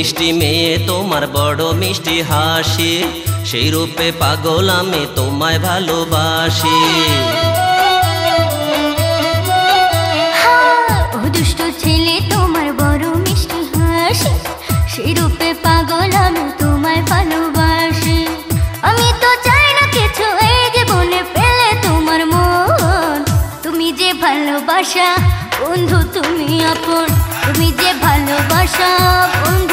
মিষ্টি মেয়ে, তোমার বড় মিষ্টি হাসি। সেই রূপে পাগল আমি তোমায় ভালোবাসি। দুষ্ট ছেলে, তোমার বড় মিষ্টি হাসি। সেই রূপে পাগল আমি তোমায় ভালোবাসি। আমি তো চাই না কিছু এই জীবনে পেলে তোমার মন। তুমি যে ভালোবাসা, বন্ধু তুমি আপন। তুমি যে ভালোবাসা, বন্ধু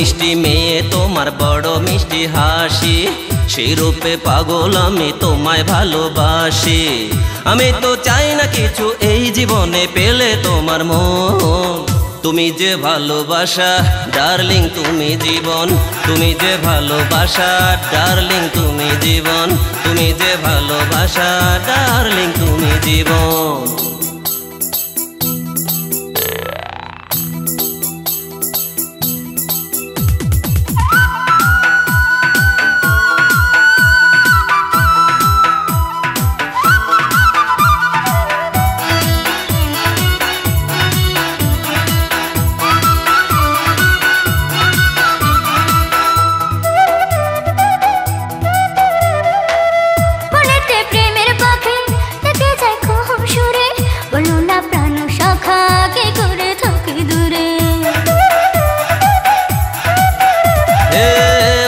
মিষ্টি মেয়ে, তোমার বড় মিষ্টি হাসি। সেই রূপে পাগল আমি তোমায় ভালোবাসি। আমি তো চাই না কিছু এই জীবনে পেলে তোমার মন। তুমি যে ভালোবাসা, ডার্লিং তুমি জীবন। তুমি যে ভালোবাসা, ডার্লিং তুমি জীবন। তুমি যে ভালোবাসা, ডার্লিং তুমি জীবন।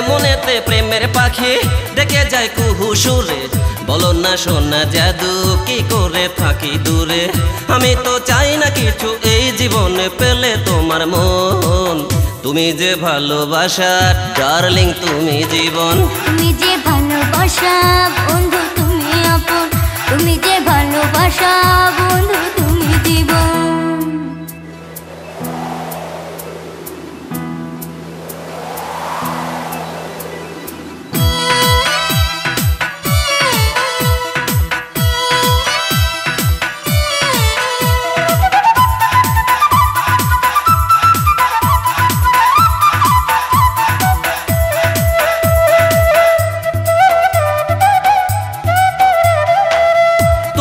মনেতে প্রেমের পাখি ডেকে যায় কুহু সুরে। বলো না সোনা জাদু, কি করে থাকি দূরে? আমি তো চাই না কিছু, এই জীবনে পেলে তোমার মন। তুমি যে ভালোবাসা, ডার্লিং তুমি জীবন। তুমি যে ভালোবাসা, বন্ধু তুমি আপন। তুমি যে ভালোবাসা, বন্ধু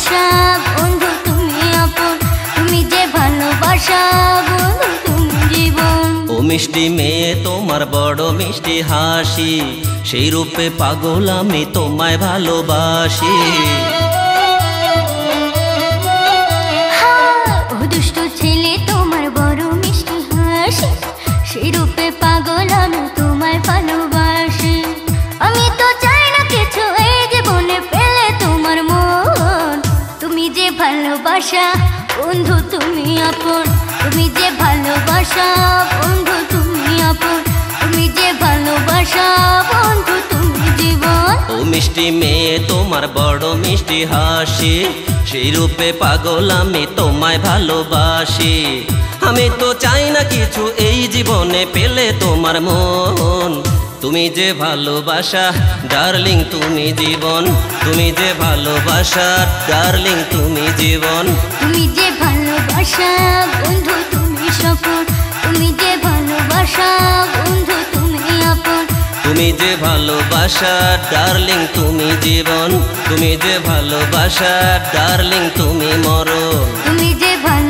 ভালোবাসা, বন্ধু তুমি আপন, তুমি যে ভালোবাসা, বন্ধু তুমি জীবন। ও মিষ্টি মেয়ে, তোমার বড় মিষ্টি হাসি, সেই রূপে পাগল আমি তোমায় ভালোবাসি। ভালোবাসা। বন্ধু, তুমি আপন, তুমি যে ভালোবাসা। বন্ধু, তুমি আপন, তুমি যে ভালোবাসা। বন্ধু, তুমি জীবন। ও মিষ্টি মেয়ে, তোমার বড় মিষ্টি হাসি। সেই রূপে পাগল আমি তোমায় ভালোবাসি। আমি তো চাই না কিছু এই জীবনে পেলে তোমার মন। তুমি যে ভালোবাসা ডার্লিং তুমি জীবন। তুমি যে ভালোবাসা ডার্লিং তুমি জীবন। তুমি যে ভালোবাসা বন্ধু তুমি সফল। তুমি যে ভালোবাসা বন্ধু তুমি আপন। তুমি যে ভালোবাসা ডার্লিং তুমি জীবন। তুমি যে ভালোবাসা ডার্লিং তুমি মরণ। তুমি যে ভালোবাসা